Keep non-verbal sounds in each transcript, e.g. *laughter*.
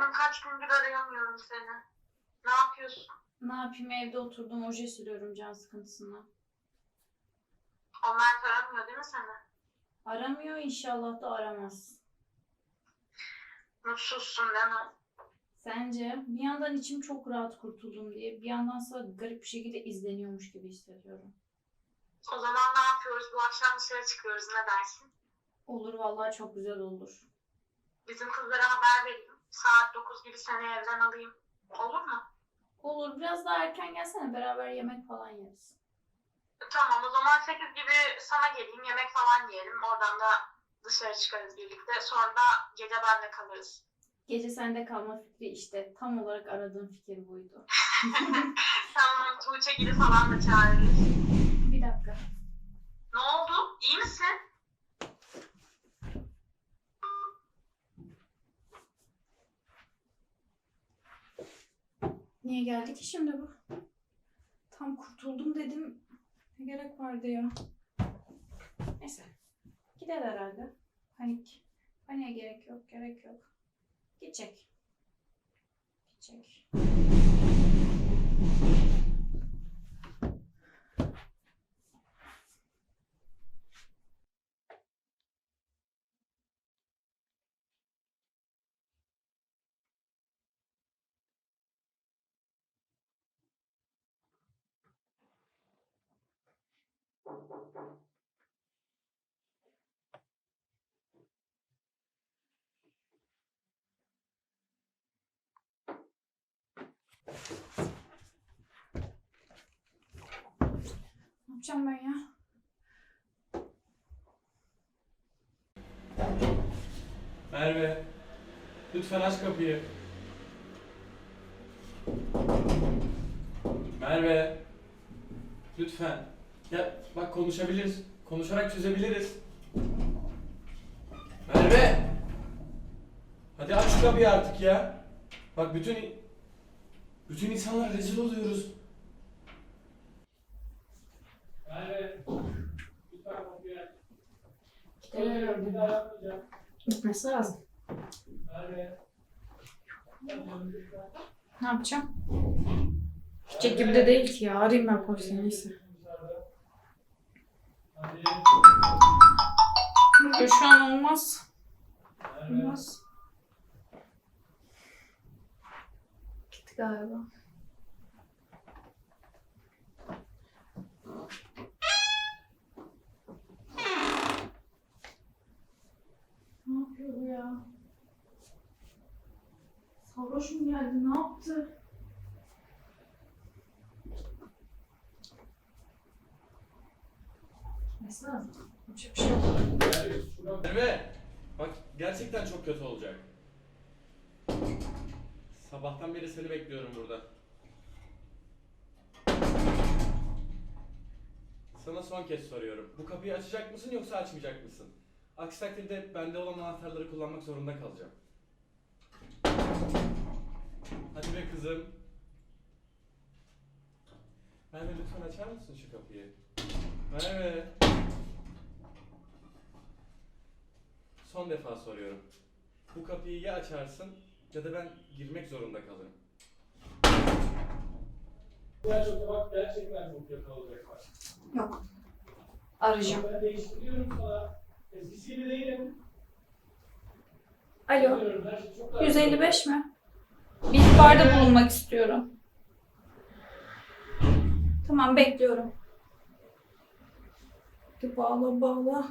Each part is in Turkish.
canım kaç gündür arayamıyorum seni. Ne yapıyorsun? Ne yapayım evde oturdum oje sürüyorum can sıkıntısından. O Mert aramıyor değil mi seni? Aramıyor inşallah da aramaz. Mutsuzsun değil mi? Sence bir yandan içim çok rahat kurtuldum diye bir yandansa garip bir şekilde izleniyormuş gibi hissediyorum. O zaman ne yapıyoruz? Bu akşam dışarı çıkıyoruz. Ne dersin? Olur vallahi çok güzel olur. Bizim kızlara haber vereyim. Saat 9 gibi seni evden alayım. Olur mu? Olur biraz daha erken gelsene beraber yemek falan yeriz. Tamam o zaman 8 gibi sana geleyim. Yemek falan yiyelim. Oradan da dışarı çıkarız birlikte. Sonra da gece bende kalırız. Gece sende kalma fikri işte tam olarak aradığım fikir buydu. *laughs* Tamam Tuğçe gibi falan da çağırırız. Bir dakika. Ne oldu? İyi misin? Niye geldi ki şimdi bu? Tam kurtuldum dedim. Ne gerek vardı ya? Neyse. Gider herhalde. Panik. Paniğe gerek yok, gerek yok. Gidecek. Gidecek. Ne yapacağım ben ya? Merve, lütfen aç kapıyı. Merve, lütfen. Ya bak konuşabiliriz. Konuşarak çözebiliriz. Merve! Hadi aç şu kapıyı artık ya. Bak bütün bütün insanlar rezil oluyoruz. Merve, lütfen kapıyı aç. Gider herhalde. Bir daha yapmayacağım. Gitmesi lazım. Merve. Ne yapacağım? Gidecek gibi de değil ki ya. Arayayım ben polisi neyse. Yok şu an olmaz. Olmaz. Gitti galiba. Ne yapıyor bu ya? Sarhoş mu geldi? Ne yaptı? Gitmesi bir şey yok. Bak gerçekten çok kötü olacak. Sabahtan beri seni bekliyorum burada. Sana son kez soruyorum. Bu kapıyı açacak mısın yoksa açmayacak mısın? Aksi takdirde bende olan anahtarları kullanmak zorunda kalacağım. Hadi be kızım. Merve lütfen açar mısın şu kapıyı? Merve. Son defa soruyorum. Bu kapıyı ya açarsın ya da ben girmek zorunda kalırım. Gerçekten bak gerçekten çok bak. Yok. Arayacağım. Ben değiştiriyorum sana. Eskisi gibi değilim. Alo. Her şey çok daha 155 mi? Bir ihbarda bulunmak istiyorum. Tamam bekliyorum. Hadi bağla bağla.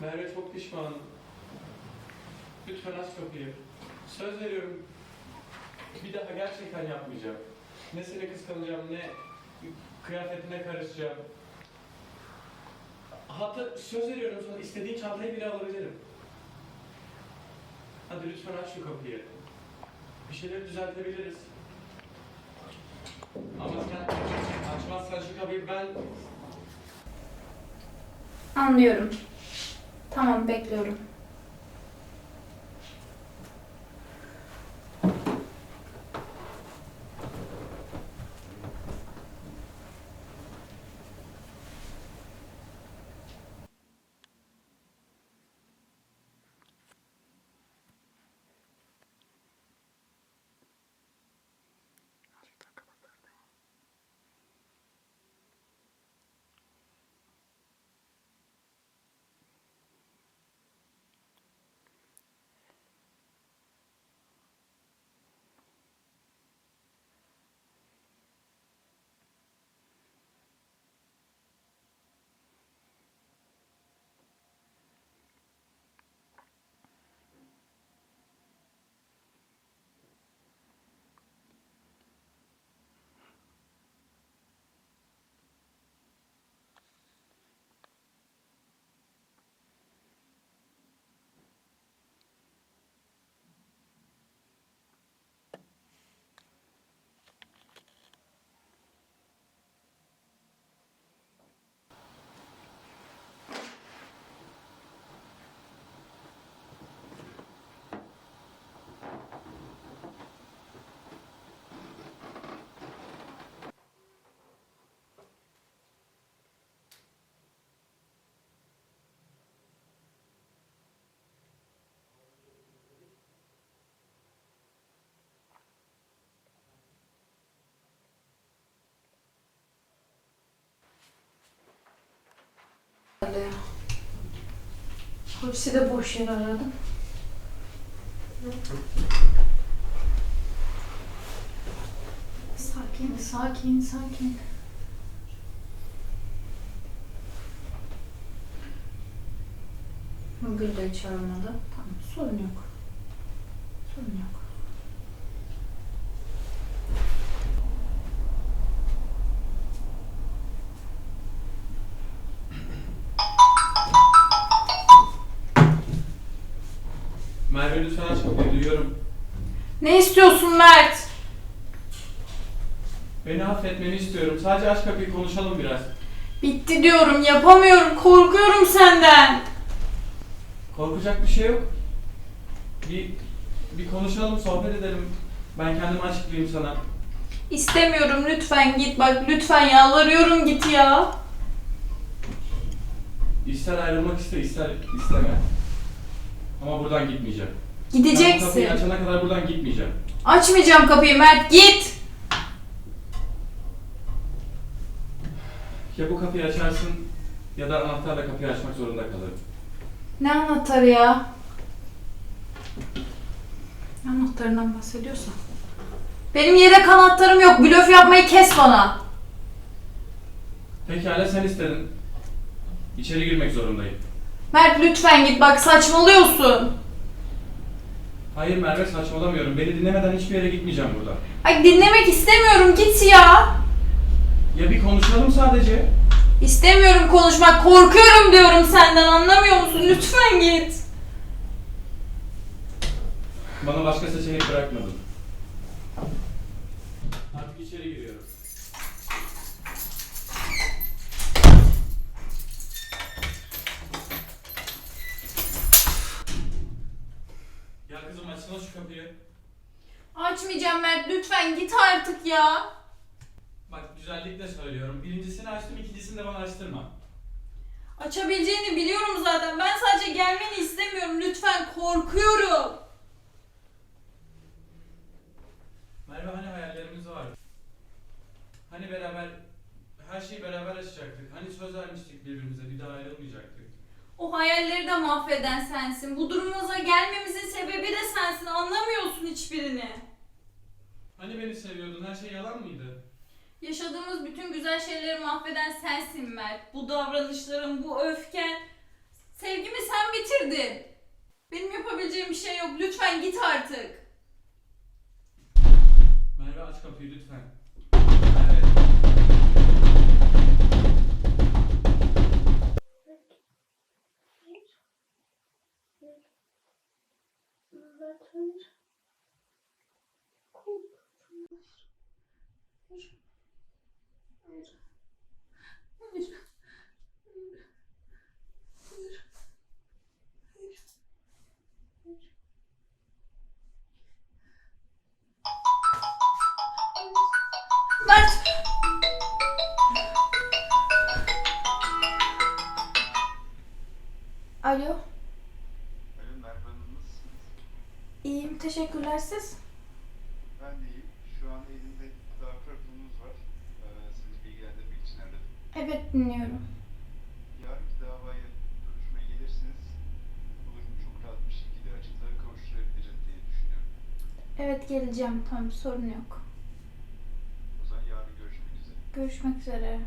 Merve çok pişmanım. Lütfen aç kapıyı. Söz veriyorum. Bir daha gerçekten yapmayacağım. Ne seni kıskanacağım ne kıyafetine karışacağım. Hatta söz veriyorum sana istediğin çantayı bile alabilirim. Hadi lütfen aç şu kapıyı. Bir şeyleri düzeltebiliriz. Anlıyorum. Tamam bekliyorum. Herhalde ya. Polisi de boş yere aradım. Sakin, sakin, sakin. Gül de hiç aramadı. Tamam, sorun yok. Sorun yok. Ne istiyorsun Mert? Beni affetmeni istiyorum. Sadece aç kapıyı konuşalım biraz. Bitti diyorum, yapamıyorum, korkuyorum senden. Korkacak bir şey yok. Bir bir konuşalım, sohbet edelim. Ben kendimi açıklayayım sana. İstemiyorum, lütfen git bak, lütfen yalvarıyorum git ya. İster ayrılmak iste, ister isteme. Ama buradan gitmeyeceğim. Ben Gideceksin. kapıyı açana kadar buradan gitmeyeceğim. Açmayacağım kapıyı Mert, git. Ya bu kapıyı açarsın ya da anahtarla kapıyı açmak zorunda kalırım. Ne anahtarı ya? Ne anahtarından bahsediyorsan. Benim yedek anahtarım yok, blöf yapmayı kes bana. Pekala sen istedin. İçeri girmek zorundayım. Mert lütfen git bak saçmalıyorsun. Hayır Merve saçmalamıyorum. Beni dinlemeden hiçbir yere gitmeyeceğim burada. Ay dinlemek istemiyorum git ya. Ya bir konuşalım sadece. İstemiyorum konuşmak, korkuyorum diyorum senden anlamıyor musun? Lütfen git. Bana başka seçenek bırakmadın. Açsana şu kapıyı. Açmayacağım Mert lütfen git artık ya. Bak güzellikle söylüyorum. Birincisini açtım, ikincisini de bana açtırma. Açabileceğini biliyorum zaten. Ben sadece gelmeni istemiyorum. Lütfen korkuyorum. Merve hani hayallerimiz vardı? Hani beraber her şeyi beraber açacaktık. Hani söz vermiştik birbirimize bir daha ayrılmayacaktık. O hayalleri de mahveden sensin. Bu durumumuza gelmemizin sebebi de sensin. Anlamıyorsun hiçbirini. Hani beni seviyordun? Her şey yalan mıydı? Yaşadığımız bütün güzel şeyleri mahveden sensin Mert. Bu davranışların, bu öfken. Sevgimi sen bitirdin. Benim yapabileceğim bir şey yok. Lütfen git artık. Merve aç kapıyı lütfen. Mert! Teşekkürler siz. Ben de iyiyim. Şu an elimde daha raporunuz var. Ee, sizi bilgilendirmek için aradım. Evet dinliyorum. Yarınki davaya duruşmaya gelirsiniz. Bu durumu çok rahat bir şekilde açıklığa kavuşturabiliriz diye düşünüyorum. Evet geleceğim. Tamam sorun yok. O zaman yarın görüşmek üzere. Görüşmek üzere.